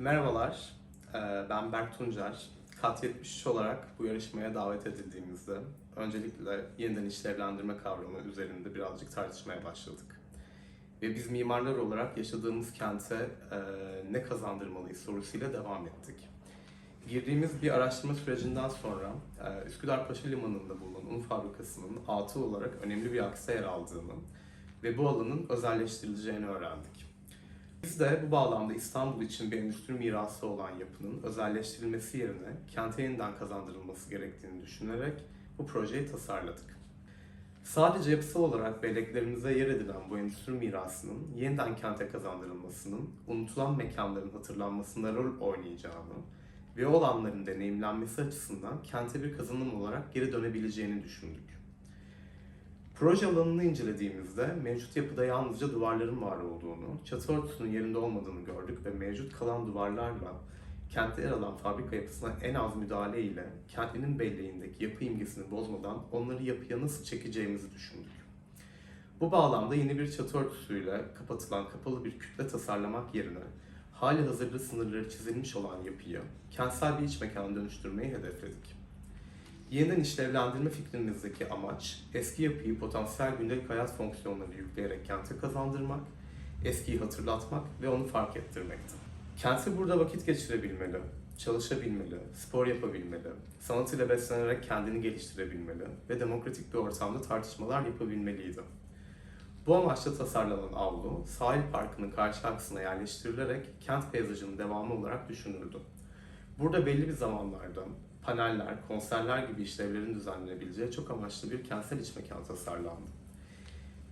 Merhabalar, ben Berk Tuncer. Kat 73 olarak bu yarışmaya davet edildiğimizde öncelikle yeniden işlevlendirme kavramı üzerinde birazcık tartışmaya başladık. Ve biz mimarlar olarak yaşadığımız kente ne kazandırmalıyız sorusuyla devam ettik. Girdiğimiz bir araştırma sürecinden sonra Üsküdar Paşa Limanı'nda bulunan un fabrikasının atıl olarak önemli bir aksa yer aldığını ve bu alanın özelleştirileceğini öğrendik. Biz de bu bağlamda İstanbul için bir endüstri mirası olan yapının özelleştirilmesi yerine kente yeniden kazandırılması gerektiğini düşünerek bu projeyi tasarladık. Sadece yapısal olarak belleklerimize yer edilen bu endüstri mirasının yeniden kente kazandırılmasının unutulan mekanların hatırlanmasında rol oynayacağını ve o alanların deneyimlenmesi açısından kente bir kazanım olarak geri dönebileceğini düşündük. Proje alanını incelediğimizde mevcut yapıda yalnızca duvarların var olduğunu, çatı örtüsünün yerinde olmadığını gördük ve mevcut kalan duvarlarla kentte yer alan fabrika yapısına en az müdahale ile kentlinin belleğindeki yapı imgesini bozmadan onları yapıya nasıl çekeceğimizi düşündük. Bu bağlamda yeni bir çatı örtüsüyle kapatılan kapalı bir kütle tasarlamak yerine hali hazırda sınırları çizilmiş olan yapıyı kentsel bir iç mekana dönüştürmeyi hedefledik. Yeniden işlevlendirme fikrimizdeki amaç, eski yapıyı potansiyel gündelik hayat fonksiyonları yükleyerek kente kazandırmak, eskiyi hatırlatmak ve onu fark ettirmekti. Kenti burada vakit geçirebilmeli, çalışabilmeli, spor yapabilmeli, sanat ile beslenerek kendini geliştirebilmeli ve demokratik bir ortamda tartışmalar yapabilmeliydi. Bu amaçla tasarlanan avlu, sahil parkının karşı aksına yerleştirilerek kent peyzajının devamı olarak düşünüldü. Burada belli bir zamanlarda paneller, konserler gibi işlevlerin düzenlenebileceği çok amaçlı bir kentsel iç mekan tasarlandı.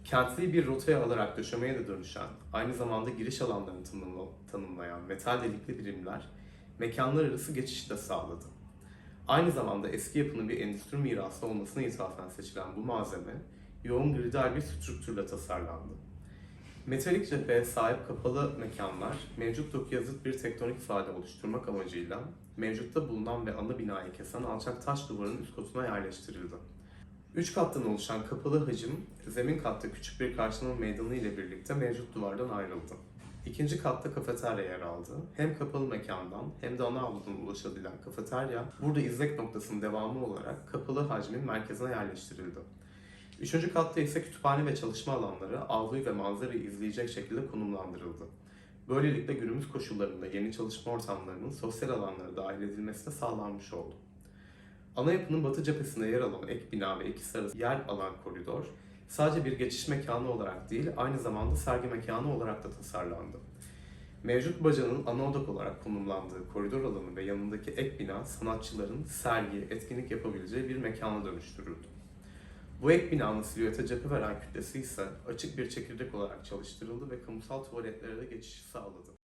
Kentliyi bir rotaya alarak döşemeye de dönüşen, aynı zamanda giriş alanlarını tanımla- tanımlayan metal delikli birimler, mekanlar arası geçişi de sağladı. Aynı zamanda eski yapının bir endüstri mirası olmasına ithafen seçilen bu malzeme, yoğun gridal bir strüktürle tasarlandı. Metalik cepheye sahip kapalı mekanlar, mevcut dokuya bir tektonik ifade oluşturmak amacıyla mevcutta bulunan ve ana binayı kesen alçak taş duvarın üst katına yerleştirildi. Üç kattan oluşan kapalı hacim, zemin katta küçük bir karşılama meydanı ile birlikte mevcut duvardan ayrıldı. İkinci katta kafeterya yer aldı. Hem kapalı mekandan hem de ana avludan ulaşabilen kafeterya, burada izlek noktasının devamı olarak kapalı hacmin merkezine yerleştirildi. Üçüncü katta ise kütüphane ve çalışma alanları avluyu ve manzarayı izleyecek şekilde konumlandırıldı. Böylelikle günümüz koşullarında yeni çalışma ortamlarının sosyal alanlara dahil edilmesi de sağlanmış oldu. Ana yapının batı cephesinde yer alan ek bina ve ikisi arası yer alan koridor, sadece bir geçiş mekanı olarak değil, aynı zamanda sergi mekanı olarak da tasarlandı. Mevcut bacanın ana odak olarak konumlandığı koridor alanı ve yanındaki ek bina sanatçıların sergi, etkinlik yapabileceği bir mekana dönüştürüldü. Bu ek binanın silüete cephe veren kütlesi ise açık bir çekirdek olarak çalıştırıldı ve kamusal tuvaletlere de geçişi sağladı.